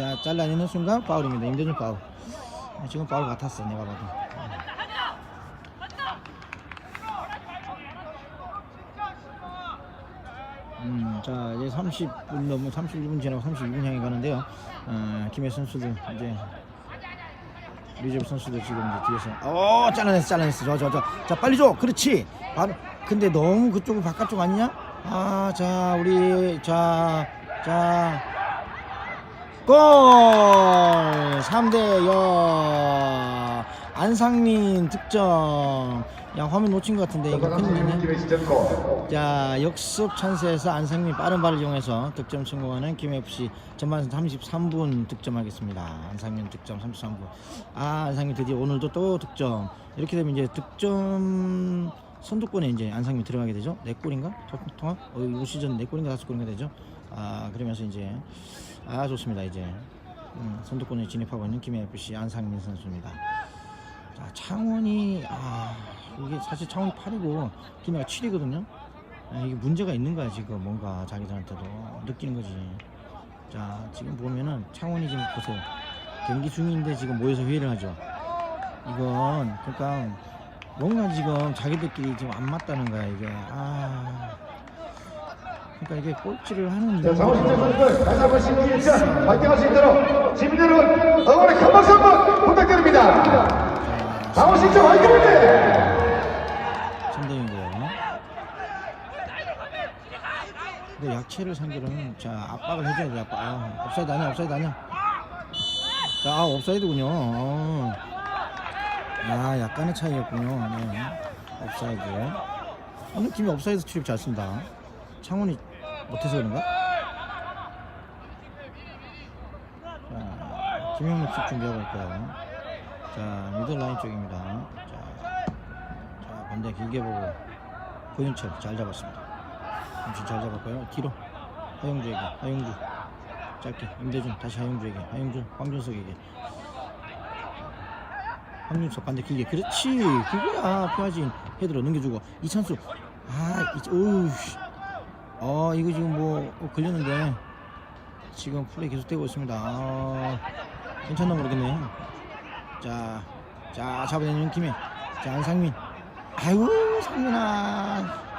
자 잘라내는 순간 파울입니다. 임대준 파울. 아, 지금 파울 같았어 내가 봐도. 음, 자 이제 30분 넘어 31분 지나고 32분 향해 가는데요. 어, 김혜 선수들 이제 리저브 선수들 지금 이제 뒤에서 어 잘라냈어 잘라냈어 좋아 좋아 좋아 자 빨리 줘 그렇지 바로 근데 너무 그쪽은 바깥쪽 아니냐 아 자 우리 자자 골 3대 0 안상민 득점 야 화면 놓친 것 같은데 이거 큰일이네 자 역습 찬스에서 안상민 빠른 발을 이용해서 득점 성공하는 김FC 전반 33분 득점하겠습니다. 안상민 득점 33분. 아 안상민 드디어 오늘도 또 득점. 이렇게 되면 이제 득점 선두권에 이제 안상민 들어가게 되죠. 네 골인가? 통- 통합? 어, 이 시즌 네 골인가 다섯 골인가 되죠. 아 그러면서 이제 아 좋습니다 이제 음, 선두권에 진입하고 있는 김FC 안상민 선수입니다. 자 창원이 아 이게 사실 창원이 8이고 김해가 7이거든요. 아, 이게 문제가 있는 거야 지금 뭔가 자기들한테도 느끼는 거지. 자 지금 보면은 창원이 지금 보세요 경기 중인데 지금 모여서 회의를 하죠. 이건 그러니까 뭔가 지금 자기들끼리 지금 안 맞다는 거야 이게. 아 그러니까 이게 꼴찌를 하는 자, 이유가 장원신재 선수들 다시 한번 신기 일차 파이팅할 수 있도록 시민 여러분 응원의 큰 박수 한번 부탁드립니다. 자, 장원신재 화이팅입니다. 선대인고요. 근데 약체를 상대로는 자 압박을 해줘야 돼 압박. 아, 옵사이드 아니야 옵사이드 아니야. 자 아, 옵사이드군요. 어. 아 약간의 차이였군요. 네. 옵사이드. 오늘 팀이 옵사이드 출입 잘 쓴다. 창훈이 못해서 그런가? 자 김영록 슛 준비하고 있고요. 자 미들 라인 쪽입니다. 자, 자 반대 길게 보고 고윤철 잘 잡았습니다. 엄청 잘 잡았고요. 뒤로 하영주에게 하영주 짧게 임대준 다시 하영주에게 하영준 황준석에게 황준석 반대 길게 그렇지. 그거야. 피하진 헤드로 넘겨주고. 이찬수. 아 이, 오우 씨. 어 이거 지금 뭐 어, 걸렸는데. 지금 플레이 계속되고 있습니다. 아, 괜찮나 모르겠네요. 자, 자 잡아내는 김에. 자 안상민. 아이고 상민아